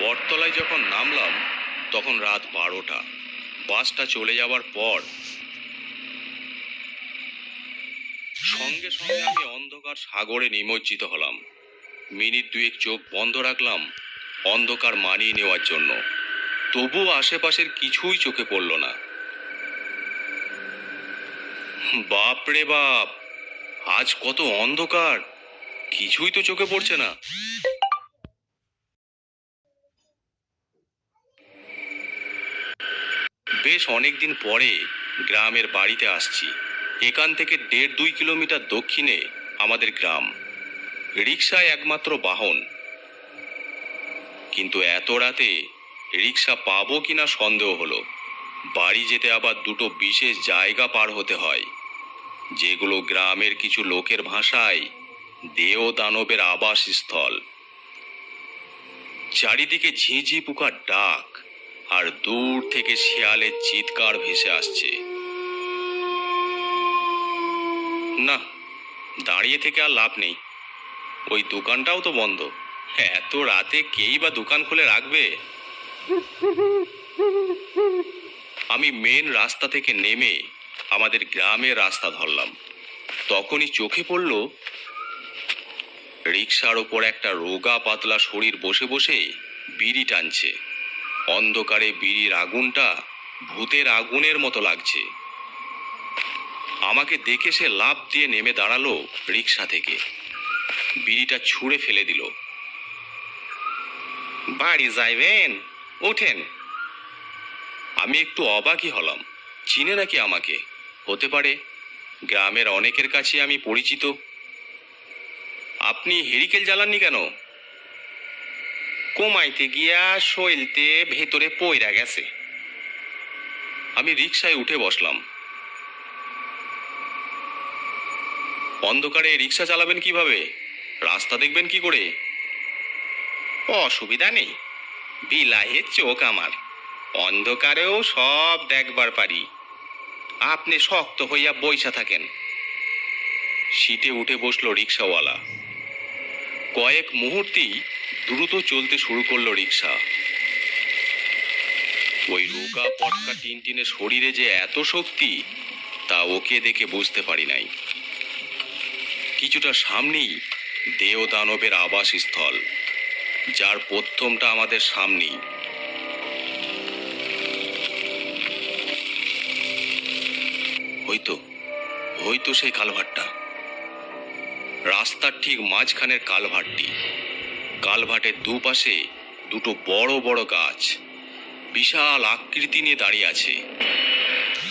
বটতলায় যখন নামলাম, তখন রাত বারোটা। বাসটা চলে যাওয়ার পর সঙ্গে সঙ্গে আমি অন্ধকার সাগরে নিমজ্জিত হলাম। মিনিট দুয়েক চোখ বন্ধ রাখলাম, অন্ধকার মানিয়ে নেওয়ার জন্য। তবুও আশেপাশের কিছুই চোখে পড়ল না। বাপ রে বাপ, আজ কত অন্ধকার! কিছুই তো চোখে পড়ছে না। বেশ অনেকদিন পরে গ্রামের বাড়িতে আসছি। এখান থেকে দেড় দুই কিলোমিটার দক্ষিণে আমাদের গ্রাম। রিক্সায় একমাত্র বাহন। কিন্তু এত রাতে রিক্সা পাবো কিনা সন্দেহ হলো। বাড়ি যেতে আবার দুটো বিশেষ জায়গা পার হতে হয়। যেগুলো গ্রামের কিছু লোকের ভাষায় দেও দানবের আবাসস্থল। চারিদিকে ঝিঁঝি পোকার ডাক। আর দূর থেকে শিয়ালের চিৎকার ভেসে আসছে। না, দাঁড়িয়ে থেকে আর লাভ নেই। ওই দোকানটাও তো বন্ধ। এত রাতে কেই বা দোকান খুলে রাখবে? আমি মেন রাস্তা থেকে নেমে আমাদের গ্রামের রাস্তা ধরলাম। তখনই চোখে পড়ল রিক্সার ওপর একটা রোগা পাতলা শরীর বসে বসে বিড়ি টানছে। অন্ধকারে বিড়ির আগুনটা ভূতের আগুনের মতো লাগছে। আমাকে দেখে সে লাফ দিয়ে নেমে দাঁড়াল রিক্সা থেকে। বিড়িটা ছুঁড়ে ফেলে দিল। বাড়ি যাইবেন? ওঠেন। আমি একটু অবাকই হলাম। চিনে নাকি আমাকে? হতে পারে গ্রামের অনেকের কাছে আমি পরিচিত। আপনি হেরিকেল জ্বালাননি কেন? কমাইতে গিয়া শৈলতে ভেতরে পইরা গেছে। আমি রিক্সায় উঠে বসলাম। অন্ধকারে রিক্সা চালাবেন কীভাবে? রাস্তা দেখবেন কি করে? অসুবিধা নেই। বিলাহের চোখ আমার। অন্ধকারেও সব দেখবার পারি। আপনি শক্ত হইয়া বইসা থাকেন। সিটে উঠে বসল রিক্সাওয়ালা কয়েক মুহূর্তেই দ্রুত চলতে শুরু করল রিক্সা ওই রোগা পটকা টিনটিনের শরীরে যে এত শক্তি, তা ওকে দেখে বুঝতে পারি নাই। কিছুটা সামনেই দেও দানবের আবাসস্থল, যার প্রথমটা আমাদের সামনেই। হয়তো হয়তো সেই কালভারটা রাস্তার ঠিক মাঝখানের কালভারটি কালভাটের দুপাশে দুটো বড় বড় গাছ। বিশাল আকৃতি নিয়ে দাঁড়িয়ে আছে।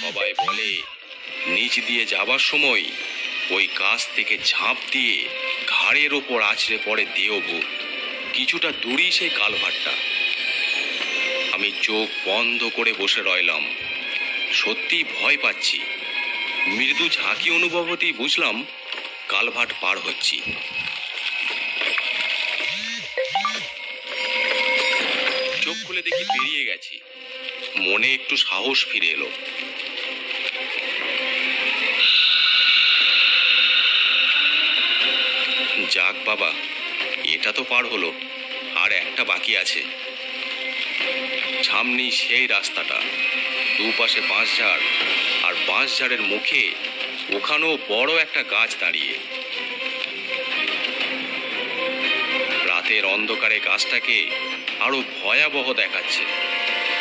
সবাই বলে, নিচ দিয়ে যাবার সময় ওই গাছ থেকে ঝাঁপ দিয়ে ঘাড়ের ওপর আছড়ে পড়ে দেহভূত। কিছুটা দূরেই সেই কালভারটা আমি চোখ বন্ধ করে বসে রইলাম। সত্যি ভয় পাচ্ছি। মৃদু ঝাঁকি অনুভব হতেই বুঝলাম কালভাট পার হচ্ছি। খুলে দেখি পেরিয়ে গেছি। মনে একটু সাহস ফিরে এলো। যাক বাবা, এটা তো পার হলো, আর একটা বাকি আছে। সামনে সেই রাস্তাটা, দুপাশে বাঁশঝাড়, আর বাঁশঝাড়ের মুখে ওখানেও বড় একটা গাছ দাঁড়িয়ে। রাতের অন্ধকারে গাছটাকে আরও ভয়াবহ দেখাচ্ছে।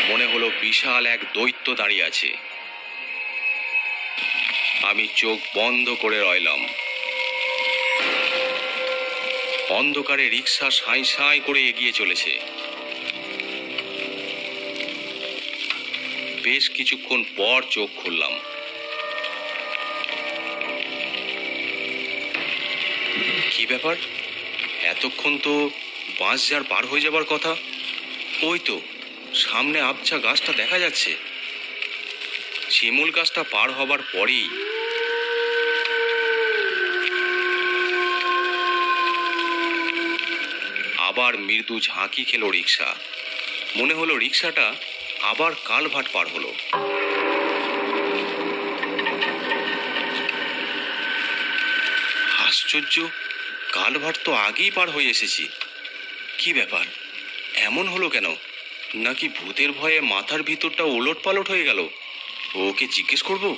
মনে হলো বিশাল এক দৈত্য দাঁড়িয়ে আছে। আমি চোখ বন্ধ করে রইলাম। অন্ধকারে রিক্সা সাঁই সাঁই করে এগিয়ে চলেছে। বেশ কিছুক্ষণ পর চোখ খুললাম। কি ব্যাপার? এতক্ষণ তো বাঁশঝাড় পার হয়ে যাবার কথা? ওই তো, সামনে আবছা গাছটা দেখা যাচ্ছে। শিমুল গাছটা পার হবার পরেই। আবার মৃদু ঝাঁকি খেলো রিক্সা মনে হলো রিক্সাটা আবার কালভাট পার হলো। আশ্চর্য, কালভাট তো আগেই পার হয়ে এসেছি। কি ব্যাপার? এমন হলো কেন? নাকি ভূতের ভয়ে মাথার ভিতরটা ওলট পালট হয়ে গেল? ওকে জিজ্ঞেস করব?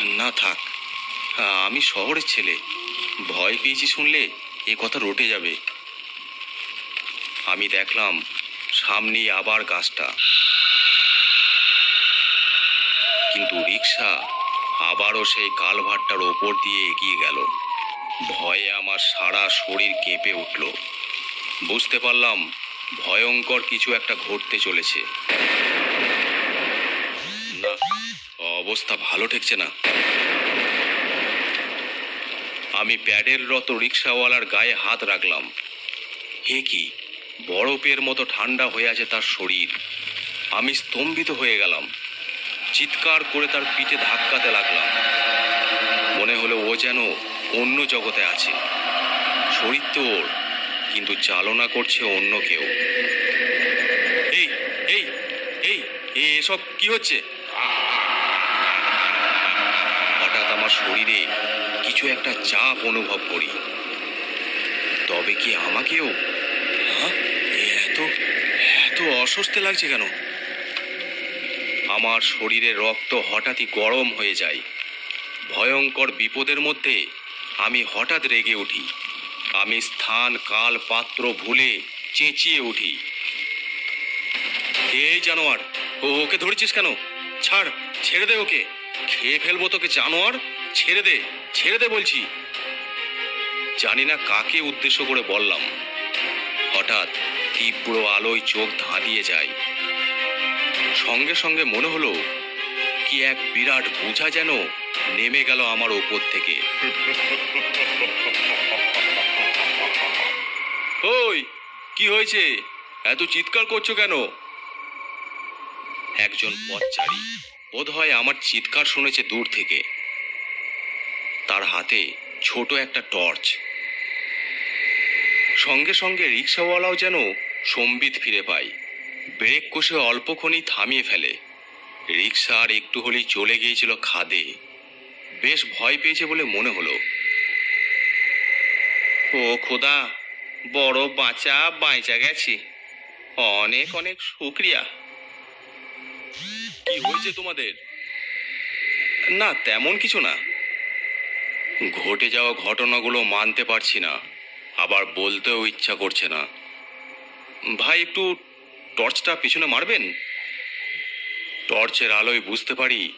না থাক। আমি শহরের ছেলে। ভয় পেয়েছি শুনলে এ কথা রটে যাবে। আমি দেখলাম সামনে আবার গাছটা। কিন্তু রিক্সা আবারও সেই কালভারটার ওপর দিয়ে এগিয়ে গেল। ভয়ে আমার সারা শরীর কেঁপে উঠল। বুঝতে পারলাম, ভয়ঙ্কর কিছু একটা ঘটতে চলেছে। না, অবস্থা ভালো ঠেকছে না। আমি প্যাডের রত রিক্সাওয়ালার গায়ে হাত রাখলাম। হে কি, বরফের মতো ঠান্ডা হয়ে আছে তার শরীর। আমি স্তম্ভিত হয়ে গেলাম। চিৎকার করে তার পিঠে ধাক্কাতে লাগলাম। মনে হলো ও যেন অন্য জগতে আছে। শরীর তো ওর। কিন্তু চালনা করছে অন্য কেউ। এই এই এই এসব কি হচ্ছে? হঠাৎ আমার শরীরে কিছু একটা চাপ অনুভব করি। তবে কি আমাকেও? এত এত অস্বস্তি লাগছে কেন? আমার শরীরে রক্ত হঠাৎই গরম হয়ে যায়। ভয়ঙ্কর বিপদের মধ্যে আমি হঠাৎ রেগে উঠি। আমি স্থান কাল পাত্র ভুলে চেঁচিয়ে উঠি। এই জানোয়ার ও ওকে ধরেছিস কেন? ছাড়, ছেড়ে দে ওকে। খেয়ে ফেলব তোকে, জানোয়ার। ছেড়ে দে ছেড়ে দে বলছি। জানি না কাকে উদ্দেশ্য করে বললাম। হঠাৎ তীব্র আলোয় চোখ ধাঁধিয়ে যায়। সঙ্গে সঙ্গে মনে হলো, কি এক বিরাট বোঝা যেন নেমে গেল আমার ওপর থেকে। কি হয়েছে? এত চিৎকার করছ কেন? একজন পথচারী বোধ হয় আমার চিৎকার শুনেছে দূর থেকে। তার হাতে ছোট একটা টর্চ। সঙ্গে সঙ্গে রিক্সাওয়ালাও যেন সম্বিত ফিরে পায়। ব্রেক কষে অল্পক্ষণই থামিয়ে ফেলে। রিক্সা আর একটু হলেই চলে গিয়েছিল খাদে। বেশ ভয় পেয়েছে বলে মনে হলো। ও খোদা বড় বাঁচা বাঁচা গেছি। অনেক অনেক শুক্রিয়া। কি হয়েছে তোমাদের? না, তেমন কিছু না। ঘটে যাওয়া ঘটনাগুলো মানতে পারছি না। আবার বলতেও ইচ্ছা করছে না। ভাই, একটু টর্চটা পিছনে মারবেন? টর্চের আলোয় বুঝতে পারি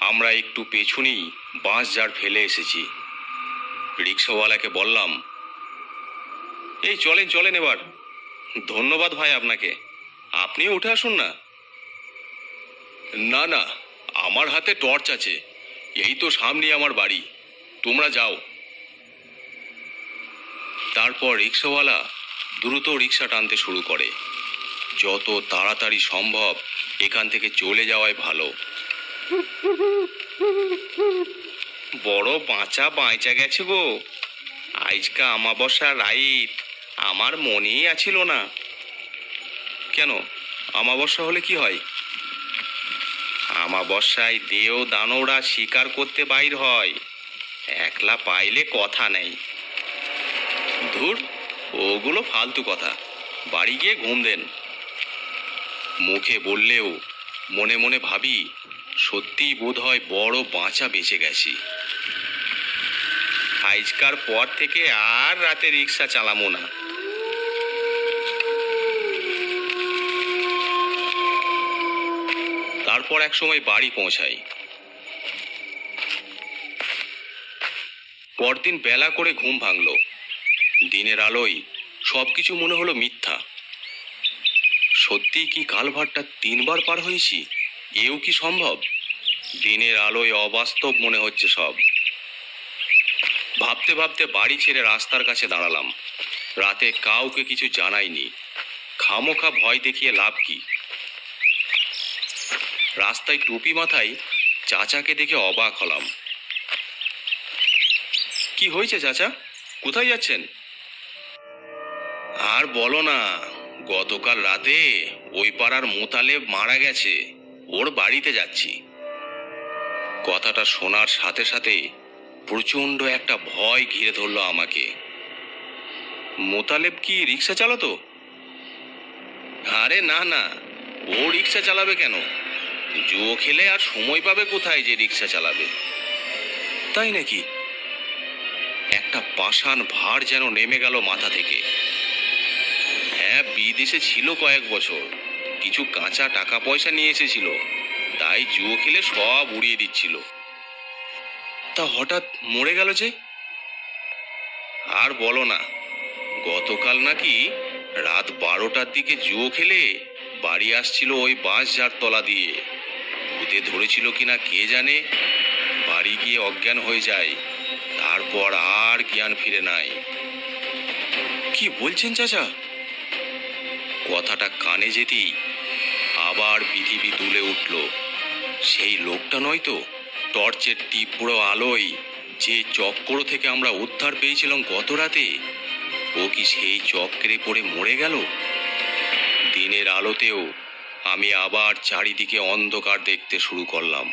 আমরা একটু পেছনেই বাঁশ জার ফেলে এসেছি। রিক্সাওয়ালাকে বললাম এই, চলেন চলেন এবার। ধন্যবাদ ভাই আপনাকে। আপনিও উঠে আসুন না। না না, আমার হাতে টর্চ আছে। এই তো সামনে আমার বাড়ি। তোমরা যাও। তারপর রিক্সাওয়ালা দ্রুত রিক্সা টানতে শুরু করে। যত তাড়াতাড়ি সম্ভব এখান থেকে চলে যাওয়াই ভালো। বড় বাঁচা বাঁচা গেছে গো। আজকা আমাবস্যা রাইট আমার মনেই আছিল না। কেন? আমাবস্যা হলে কি হয়? আমাবস্যায় দেও দানবরা শিকার করতে বাইর হয়। একলা পাইলে কথা নেই। ধুর, ওগুলো ফালতু কথা। বাড়ি গিয়ে ঘুম দেন। মুখে বললেও, মনে মনে ভাবি, সত্যিই বোধ হয় বড় বাঁচা বেঁচে গেছি। আজকার পর থেকে আর রাতে রিক্সা চালামো না। তারপর এক সময় বাড়ি পৌঁছাই। পরদিন বেলা করে ঘুম ভাঙলো। দিনের আলোয় সবকিছু মনে হলো মিথ্যা। সত্যি কি কালভারটা তিনবার পার হয়েছি? এও কি সম্ভব? দিনের আলোয় অবাস্তব মনে হচ্ছে সব। ভাবতে ভাবতে বাড়ি ছেড়ে রাস্তার কাছে দাঁড়ালাম। রাতে কাউকে কিছু জানাইনি। খামোখা ভয় দেখিয়ে লাভ কি? রাস্তায় টুপি মাথায় চাচাকে দেখে অবাক হলাম। কি হয়েছে চাচা? কোথায় যাচ্ছেন? আর বলো না, গতকাল রাতে ওই পাড়ার মোতালে মারা গেছে। ওর বাড়িতে যাচ্ছি। কথাটা শোনার সাথে সাথে প্রচণ্ড একটা ভয় ঘিরে ধরলো আমাকে। মোতালেব কি রিক্সা চালাতো? আরে না না, ও রিক্সা চালাবে কেন? জুয়ো খেলে আর সময় পাবে কোথায় যে রিক্সা চালাবে? তাই নাকি? একটা পাষাণ ভার যেন নেমে গেল মাথা থেকে। হ্যাঁ বিদেশে ছিল কয়েক বছর। কিছু কাঁচা টাকা পয়সা নিয়ে এসেছিল। তাই জুয়ো খেলে সব উড়িয়ে দিচ্ছিল। তা হঠাৎ মরে গেল যে? আর বলো না, গতকাল নাকি রাত বারোটার দিকে জুয়ো খেলে বাড়ি আসছিল ওই বাঁশ ঝাড় তলা দিয়ে। ভূতে ধরেছিল কিনা কে জানে? বাড়ি গিয়ে অজ্ঞান হয়ে যায়। তারপর আর জ্ঞান ফিরে নাই। কি বলছেন চাচা? কথাটা কানে যেতেই আবার পৃথিবী তুলে উঠল। সেই লোকটা নয় তো, টর্চের তীব্র আলোয় যে চক্র থেকে আমরা উদ্ধার পেয়েছিলাম গত রাতে, ও কি সেই চক্রে পড়ে মরে গেল? দিনের আলোতেও আমি আবার চারিদিকে অন্ধকার দেখতে শুরু করলাম।